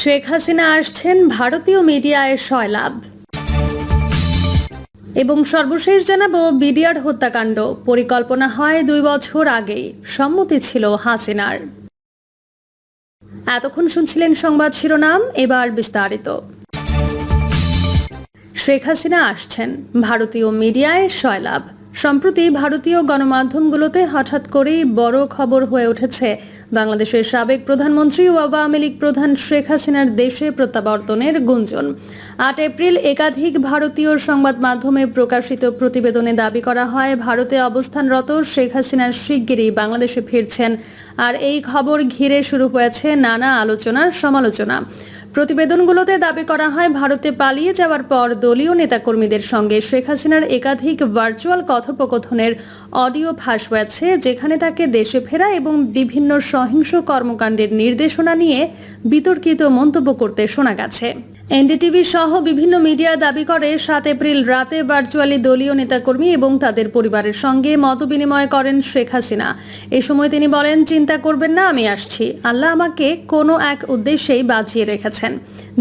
শেখ হাসিনা আসছেন ভারতীয় মিডিয়ায় সয়লাভ এবং সর্বশেষ জানাব বিডিআর হত্যাকাণ্ড। পরিকল্পনা হয় দুই বছর আগেই। সম্মতি ছিল হাসিনার। এতক্ষণ শুনছিলেন সংবাদ শিরোনাম, এবার বিস্তারিত। শেখ হাসিনা আসছেন ভারতীয় মিডিয়ায় সয়লাভ সম্প্রতি ভারতীয় গণমাধ্যমগুলোতে হঠাৎ করেই বড় খবর হয়ে উঠেছে। বাংলাদেশের সাবেক প্রধানমন্ত্রী ও আওয়ামী লীগ প্রধান শেখ হাসিনার দেশে প্রত্যাবর্তনের গুঞ্জন। আট এপ্রিল একাধিক ভারতীয় সংবাদ মাধ্যমে প্রকাশিত প্রতিবেদনে দাবি করা হয়, ভারতে অবস্থানরত শেখ হাসিনার শিগগিরই বাংলাদেশে ফিরছেন। আর এই খবর ঘিরে শুরু হয়েছে নানা আলোচনার সমালোচনা প্রতিবেদনগুলোতে দাবি করা হয়, ভারতে পালিয়ে যাওয়ার পর দলীয় নেতাকর্মীদের সঙ্গে শেখ হাসিনার একাধিক ভার্চুয়াল কথোপকথনের অডিও ফাঁস হয়েছে, যেখানে তাকে দেশে ফেরা এবং বিভিন্ন সহিংস কর্মকাণ্ডের নির্দেশনা নিয়ে বিতর্কিত মন্তব্য করতে শোনা গেছে। এনডিটিভি সহ বিভিন্ন মিডিয়া দাবি করে, সাত এপ্রিল রাতে ভার্চুয়ালি দলীয় নেতাকর্মী এবং তাদের পরিবারের সঙ্গে মতবিনিময় করেন শেখ হাসিনা। এ সময় তিনি বলেন, চিন্তা করবেন না, আমি আসছি। আল্লাহ আমাকে কোনো এক উদ্দেশ্যেই বাঁচিয়ে রেখেছেন।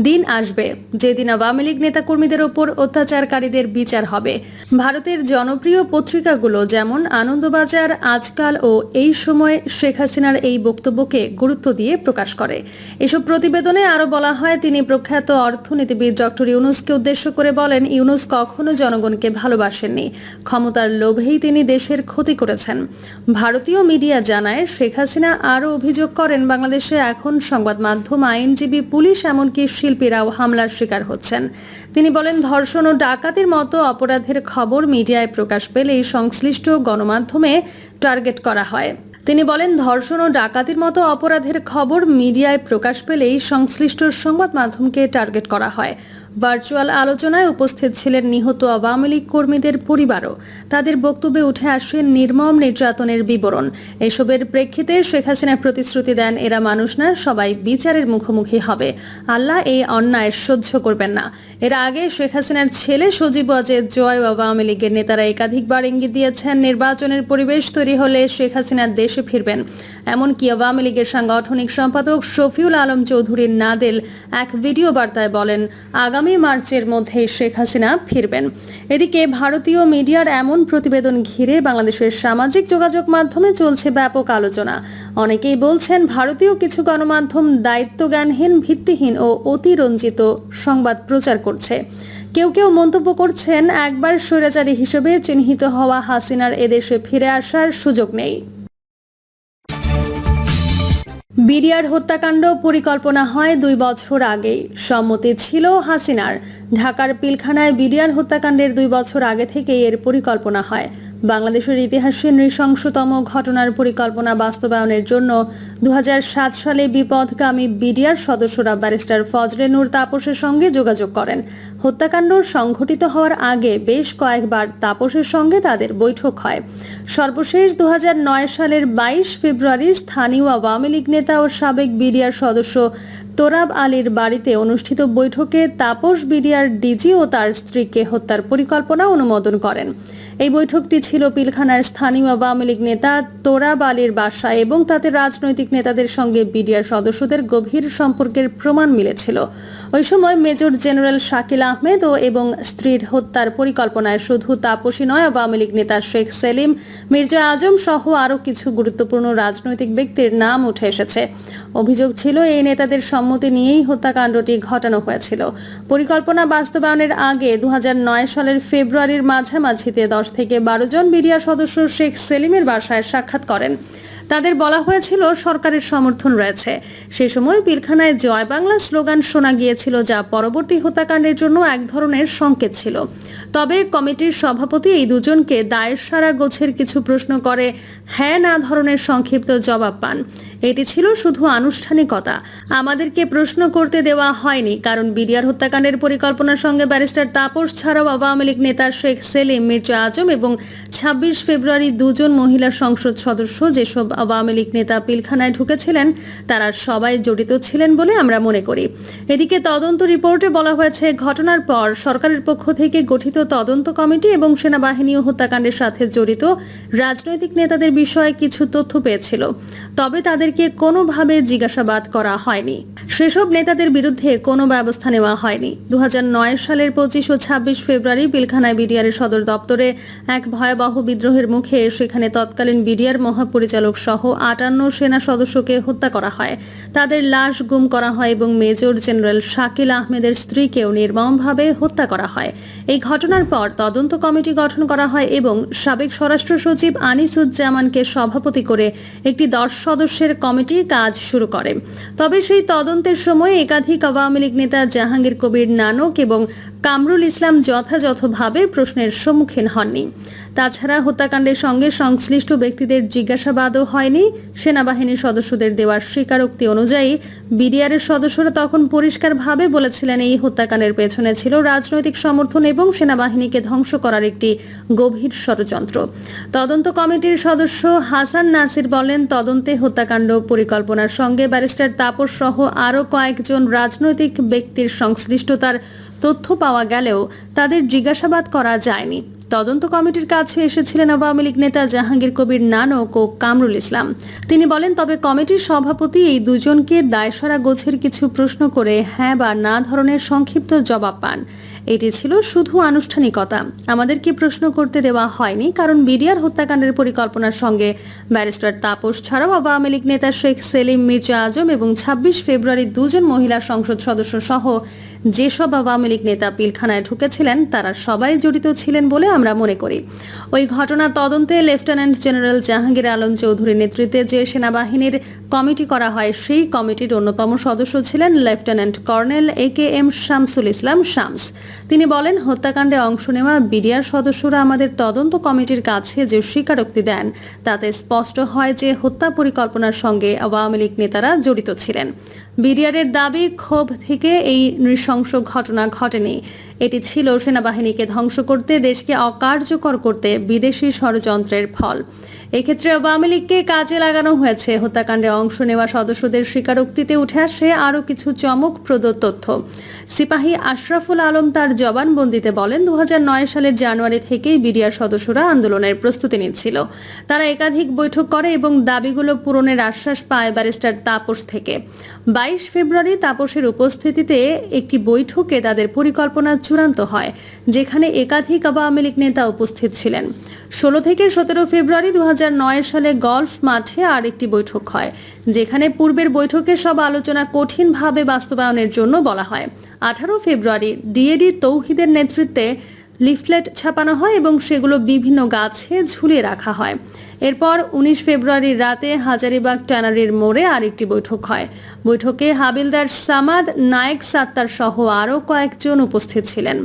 দিন আসবে যেদিন আওয়ামী লীগ নেতাকর্মীদের ওপর অত্যাচারকারীদের বিচার হবে। ভারতের জনপ্রিয় পত্রিকাগুলো যেমন আনন্দবাজার, আজকাল ও এই সময় শেখ হাসিনার এই বক্তব্যকে গুরুত্ব দিয়ে প্রকাশ করে। এসব প্রতিবেদনে আরও বলা হয়, তিনি প্রখ্যাত অর্থনীতিবিদ ডক্টর ইউনুসকে উদ্দেশ্য করে বলেন, ইউনুস কখনো জনগণকে ভালোবাসেননি। ক্ষমতার লোভেই তিনি দেশের ক্ষতি করেছেন। ভারতীয় মিডিয়া জানায়, শেখ হাসিনা আরও অভিযোগ করেন, বাংলাদেশে এখন সংবাদ মাধ্যম আইনজীবী, পুলিশ এমনকি শিল্পীরাও হামলার শিকার হচ্ছেন। তিনি বলেন, ধর্ষণ ও ডাকাতির মতো অপরাধের খবর মিডিয়ায় প্রকাশ পেলেই সংশ্লিষ্ট গণমাধ্যমে টার্গেট করা হয়। তিনি বলেন, ধর্ষণ ও ডাকাতির মতো অপরাধের খবর মিডিয়ায় প্রকাশ পেলেই সংশ্লিষ্ট সংবাদ মাধ্যমকে টার্গেট করা হয়। ভার্চুয়াল আলোচনায় উপস্থিত ছিলেন নিহত আওয়ামী লীগ কর্মীদের পরিবারও। তাদের বক্তব্যে উঠে আসে নির্মম নির্যাতনের বিবরণ। এসবের প্রেক্ষিতে শেখ হাসিনা প্রতিশ্রুতি দেন, এরা মানুষ না, সবাই বিচারের মুখোমুখি হবে। আল্লাহ এই অন্যায় সহ্য করবেন না। এর আগে শেখ হাসিনার ছেলে সজীব ওয়াজেদ জয় আওয়ামী লীগের নেতারা একাধিকবার ইঙ্গিত দিয়েছেন, নির্বাচনের পরিবেশ তৈরি হলে শেখ হাসিনা দেশে ফিরবেন। এমনকি আওয়ামী লীগের সাংগঠনিক সম্পাদক শফিউল আলম চৌধুরীর নাদেল এক ভিডিও বার্তায় বলেন, আগামী মার্চের মধ্যে শেখ হাসিনা ফিরবেন। এদিকে ভারতীয় মিডিয়ার এমন প্রতিবেদন ঘিরে বাংলাদেশের সামাজিক যোগাযোগ মাধ্যমে চলছে ব্যাপক আলোচনা। অনেকেই বলছেন, ভারতীয় কিছু গণমাধ্যম দায়িত্বজ্ঞানহীন, ভিত্তিহীন ও অতিরঞ্জিত সংবাদ প্রচার করছে। কেউ কেউ মন্তব্য করছেন, একবার স্বৈরাচারী হিসেবে চিহ্নিত হওয়া হাসিনার এদেশে ফিরে আসার সুযোগ নেই। বিডিআর হত্যাকাণ্ড পরিকল্পনা হয় দুই বছর আগে। সম্মতি ছিল হাসিনার। ঢাকার পিলখানায় বিডিআর হত্যাকাণ্ডের দুই বছর আগে থেকে এর পরিকল্পনা হয়। বাংলাদেশের ইতিহাসে নৃশংসতম ঘটনার পরিকল্পনা বাস্তবায়নের জন্য দু হাজার সাত সালে বিপদকামী বিডিআর সদস্যরা ব্যারিস্টার ফজলে নূর তাপসের সঙ্গে যোগাযোগ করেন। হত্যাকাণ্ড সংঘটিত হওয়ার আগে বেশ কয়েকবার তাপসের সঙ্গে তাদের বৈঠক হয়। সর্বশেষ দু হাজার নয় সালের বাইশ ফেব্রুয়ারি স্থানীয় আওয়ামী লীগ নেতা ও সাবেক বিডিআর সদস্য তোরাব আলীর বাড়িতে অনুষ্ঠিত বৈঠকে তাপস বিডিআর ডিজি ও তার স্ত্রীকে হত্যার পরিকল্পনা অনুমোদন করেন। এই বৈঠকটি ছিল পিলখানার স্থানীয় আওয়ামী লীগ নেতা তোরাব আলীর বাসায় এবং তাতে রাজনৈতিক নেতাদের সঙ্গে বিডিআর সদস্যদের গভীর সম্পর্কের প্রমাণ মিলেছিল। ওই সময় মেজর জেনারেল শাকিল আহমেদ ও এবং স্ত্রীর হত্যার পরিকল্পনায় শুধু তাপসী নয়, আওয়ামী লীগ নেতা শেখ সেলিম, মির্জা আজম সহ আরও কিছু গুরুত্বপূর্ণ রাজনৈতিক ব্যক্তির নাম উঠে এসেছে। অভিযোগ ছিল, এই নেতাদের সম্মতি নিয়েই হত্যাকাণ্ডটি ঘটানো হয়েছিল। পরিকল্পনা বাস্তবায়নের আগে দু সালের ফেব্রুয়ারির মাঝামাঝিতে দশ থেকে বারো জন মিডিয়া সদস্য শেখ সেলিমের বাসায় সাক্ষাৎ করেন। তাদের বলা হয়েছিল, সরকারের সমর্থন রয়েছে। সে সময় পিলখানায় জয় বাংলা স্লোগান শোনা গিয়েছিল, যা পরবর্তী হত্যাকাণ্ডের জন্য এক ধরনের সংকেত ছিল। তবে কমিটির সভাপতি এই দুজনকে দায়ের সারা গোছের কিছু প্রশ্ন করে হ্যাঁ না ধরনের সংক্ষিপ্ত জবাব পান। এটি ছিল শুধু আনুষ্ঠানিকতা। আমাদেরকে প্রশ্ন করতে দেওয়া হয়নি, কারণ বিডিআর হত্যাকাণ্ডের পরিকল্পনার সঙ্গে ব্যারিস্টার তাপস ছাড়াও আওয়ামী লীগ নেতা শেখ সেলিম, মির্জা আজম এবং ছাব্বিশ ফেব্রুয়ারি দুজন মহিলা সংসদ সদস্য যেসব আওয়ামী লীগ নেতা পিলখানায় ঢুকেছিলেন, তারা সবাই জড়িত ছিলেন বলে আমরা মনে করি। এদিকে তদন্ত রিপোর্টে বলা হয়েছে, ঘটনার পর সরকারের পক্ষ থেকে গঠিত তদন্ত কমিটি এবং সেনাবাহিনী ও হত্যাকাণ্ডের সাথে জড়িত রাজনৈতিক নেতাদের বিষয়ে কিছু তথ্য পেয়েছিল, তবে তাদেরকে কোনোভাবে জিজ্ঞাসাবাদ করা হয়নি। সেসব নেতাদের বিরুদ্ধে কোনো ব্যবস্থা নেওয়া হয়নি। দু হাজার নয় সালের পঁচিশ ও ছাব্বিশ ফেব্রুয়ারি পিলখানায় বিডিআরের সদর দপ্তরে এক ভয়াবহ বিদ্রোহের মুখে সেখানে তৎকালীন বিডিআর মহাপরিচালক সহ আটান্ন সেনা সদস্যকে হত্যা করা হয়। তাদের লাশ গুম করা হয় এবং মেজর জেনারেল শাকিল আহমেদের স্ত্রীকেও নির্মমভাবে হত্যা করা হয়। এই ঘটনার পর তদন্ত কমিটি গঠন করা হয় এবং সাবেক স্বরাষ্ট্র সচিব আনিসুজ্জামানকে সভাপতি করে একটি দশ সদস্যের কমিটি কাজ শুরু করে। তবে সেই তদন্তের সময় একাধিক আওয়ামী লীগ নেতা জাহাঙ্গীর কবির নানক এবং কামরুল ইসলাম যথাযথভাবে প্রশ্নের সম্মুখীন হননি। তাছাড়া হত্যাকাণ্ডের সঙ্গে সংশ্লিষ্ট ব্যক্তিদের জিজ্ঞাসাবাদও হয়নি। সেনাবাহিনীর সদস্যদের দেওয়ার স্বীকারোক্তি অনুযায়ী বিডিআরের সদস্যরা তখন পরিষ্কারভাবে বলেছিলেন, এই হত্যাকাণ্ডের পেছনে ছিল রাজনৈতিক সমর্থন এবং সেনাবাহিনীকে ধ্বংস করার একটি গভীর ষড়যন্ত্র। তদন্ত কমিটির সদস্য হাসান নাসির বলেন, তদন্তে হত্যাকাণ্ড পরিকল্পনার সঙ্গে ব্যারিস্টার তাপস সহ আরও কয়েকজন রাজনৈতিক ব্যক্তির সংশ্লিষ্টতার তথ্য পাওয়া গেলেও তাদের জিজ্ঞাসাবাদ করা যায়নি। তদন্ত কমিটির কাছে এসেছিলেন আওয়ামী লীগ নেতা জাহাঙ্গীর কবির নানক ও কামরুল ইসলাম। তিনি বলেন, তবে কমিটির সভাপতি এই দুজনকে দায়সারা গোছের কিছু প্রশ্ন করে হ্যাঁ বা না ধরনের সংক্ষিপ্ত জবাব পান। এটি ছিল শুধু আনুষ্ঠানিকতা। আমাদেরকে প্রশ্ন করতে দেওয়া হয়নি, কারণ বিডিআর হত্যাকাণ্ডের পরিকল্পনার সঙ্গে ব্যারিস্টার তাপস ছাড়াও আওয়ামী লীগ নেতা শেখ সেলিম, মির্জা আজম এবং ছাব্বিশ ফেব্রুয়ারি দুজন মহিলা সংসদ সদস্য সহ যেসব আওয়ামী লীগ নেতা পিলখানায় ঢুকেছিলেন, তারা সবাই জড়িত ছিলেন বলে আমরা মনে করি। ওই ঘটনা তদন্তে লেফটেন্যান্ট জেনারেল জাহাঙ্গীর আলম চৌধুরীর নেতৃত্বে যে সেনাবাহিনীর কমিটি করা হয়, সেই কমিটির অন্যতম সদস্য ছিলেন lieutenant colonel A K M Shamsul Islam Shams. তিনি বলেন, হত্যাকাণ্ডে অংশ নেওয়া বিডিআর সদস্যরা আমাদের তদন্ত কমিটির কাছে যে স্বীকারোক্তি দেন, তাতে স্পষ্ট হয় যে হত্যা পরিকল্পনার সঙ্গে আওয়ামী লীগ নেতারা জড়িত ছিলেন। বিডিআরের দাবি, ক্ষোভ থেকে এই নৃশংস ঘটনা ঘটেনি। এটি ছিল সেনাবাহিনীকে ধ্বংস করতে দেশকে অকার্যকর করতে বিদেশি ষড়যন্ত্রের ফল। এক্ষেত্রে আওয়ামী লীগকে কাজে লাগানো হয়েছে। হত্যাকাণ্ডে অংশ নেওয়া সদস্যদের স্বীকারোক্তিতে উঠে আসে আরও কিছু চমকপ্রদ তথ্য। সিপাহী আশরাফুল আলম তার জবানবন্দিতে বলেন দু সালের জানুয়ারি থেকেই বিডিআর সদস্যরা আন্দোলনের প্রস্তুতি নিচ্ছিল। তারা একাধিক বৈঠক করে এবং দাবিগুলো পূরণের আশ্বাস পায় ব্যারিস্টার তাপস থেকে। বাইশ ফেব্রুয়ারি তাপসের উপস্থিতিতে একটি বৈঠকে তাদের পরিকল্পনা চূড়ান্ত হয়, যেখানে একাধিক আওয়ামী লীগ নেতা উপস্থিত ছিলেন। ষোলো থেকে সতেরো ফেব্রুয়ারি দু হাজার নয় সালে গল্ফ মাঠে আরেকটি বৈঠক হয়, যেখানে পূর্বের বৈঠকে সব আলোচনা কঠিনভাবে বাস্তবায়নের জন্য বলা হয়। আঠারো ফেব্রুয়ারি ডিএডি তৌহিদের নেতৃত্বে লিফলেট ছাপানো হয় এবং সেগুলো বিভিন্ন গাছে ঝুলিয়ে রাখা হয়। এরপর উনিশ ফেব্রুয়ারির রাতে হাজারিবাগ ট্যানারির মোড়ে আরেকটি বৈঠক হয়। বৈঠকে হাবিলদার সামাদ নায়েক সাত্তার সহ আরও কয়েকজন উপস্থিত ছিলেন।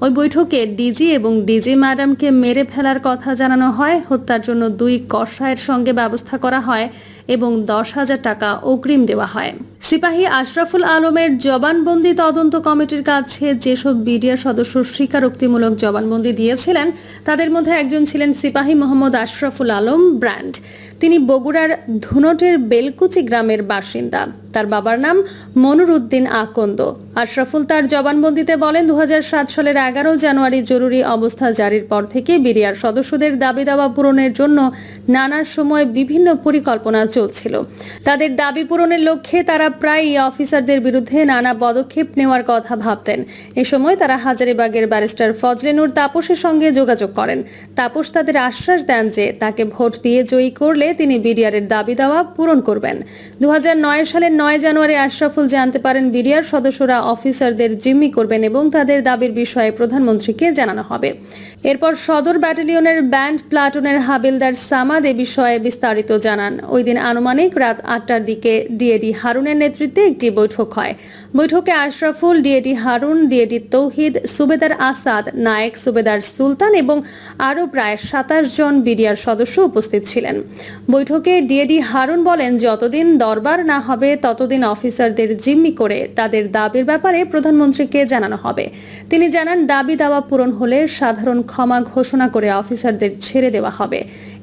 ওই বৈঠকে ডিজি এবং ডিজি ম্যাডামকে মেরে ফেলার কথা জানানো হয়। হত্যার জন্য দুই কষায়ের সঙ্গে ব্যবস্থা করা হয় এবং দশ হাজার টাকা অগ্রিম দেওয়া হয়। সিপাহী আশরাফুল আলমের জবানবন্দি তদন্ত কমিটির কাছে যেসব বিডিআর সদস্য স্বীকারোক্তিমূলক জবানবন্দি দিয়েছিলেন, তাদের মধ্যে একজন ছিলেন সিপাহী মোহাম্মদ আশরাফুল আলম ব্র্যান্ড তিনি বগুড়ার ধুনটের বেলকুচি গ্রামের বাসিন্দা। তার বাবার নাম মনুরুদ্দিন আকন্দ। আশরাফুল তার জবানবন্দিতে বলেন দু হাজার সাত সালের এগারো জানুয়ারি জরুরি অবস্থা জারির পর থেকে বিডিআর সদস্যদের দাবি দাওয়া পূরণের জন্য নানা সময় বিভিন্ন পরিকল্পনা চলছিল। তাদের দাবি পূরণের লক্ষ্যে তারা প্রায়ই অফিসারদের বিরুদ্ধে নানা পদক্ষেপ নেওয়ার কথা ভাবতেন। এ সময় তারা হাজারিবাগের ব্যারিস্টার ফজলেনুর তাপসের সঙ্গে যোগাযোগ করেন। তাপস তাদের আশ্বাস দেন যে তাকে ভোট দিয়ে জয়ী করলে তিনি বিডিআরের দাবি দাওয়া পূরণ করবেন। দু হাজার নয় সালের নয় জানুয়ারি আশরাফুল জানতে পারেন বিডিআর, সদস্যরা অফিসারদের জিম্মি করবেন এবং তাদের দাবির বিষয়ে প্রধানমন্ত্রীকে জানানো হবে। এরপর সদর ব্যাটালিয়নের ব্যান্ড প্লাটুনের হাবিলদার সামাদ এ বিষয়ে বিস্তারিত জানান। ওই দিন আনুমানিক রাত আটটার দিকে ডিএডি হারুনের নেতৃত্বে একটি বৈঠক হয়। বৈঠকে আশরাফুল, ডিএডি হারুন, ডিএডি তৌহিদ, সুবেদার আসাদ, নায়েক, সুবেদার সুলতান এবং আরও প্রায় সাতাশ জন বিডিআর সদস্য উপস্থিত ছিলেন। বৈঠকে ডিএডি হারুন বলেন, যতদিন দরবার না হবে, ততদিন অফিসারদের জিম্মি করে তাদের দাবির ব্যাপারে প্রধানমন্ত্রীকে জানানো হবে। তিনি জানান, দাবি দাওয়া পূরণ হলে সাধারণ ক্ষমা ঘোষণা করে অফিসারদের ছেড়ে দেওয়া হবে।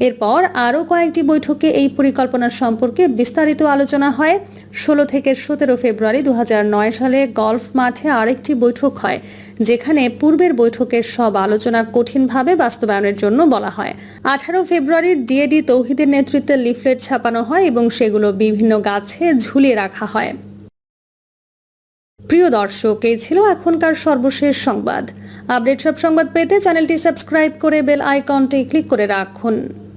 এরপর আরও কয়েকটি বৈঠকে এই পরিকল্পনা সম্পর্কে বিস্তারিত আলোচনা হয়। ষোলো থেকে সতেরো ফেব্রুয়ারি দু হাজার নয় সালে গলফ মাঠে আরেকটি বৈঠক হয়, যেখানে পূর্বের বৈঠকের সব আলোচনা কঠিনভাবে বাস্তবায়নের জন্য বলা হয়। আঠারো ফেব্রুয়ারি ডিএডি তৌহিদের নেতৃত্বে লিফলেট ছাপানো হয় এবং সেগুলো বিভিন্ন গাছে ঝুলিয়ে রাখা হয়। প্রিয় দর্শক, এই ছিল এখনকার সর্বশেষ সংবাদ। আপডেট সব সংবাদ পেতে চ্যানেলটি সাবস্ক্রাইব করে বেল আইকনটি ক্লিক করে রাখুন।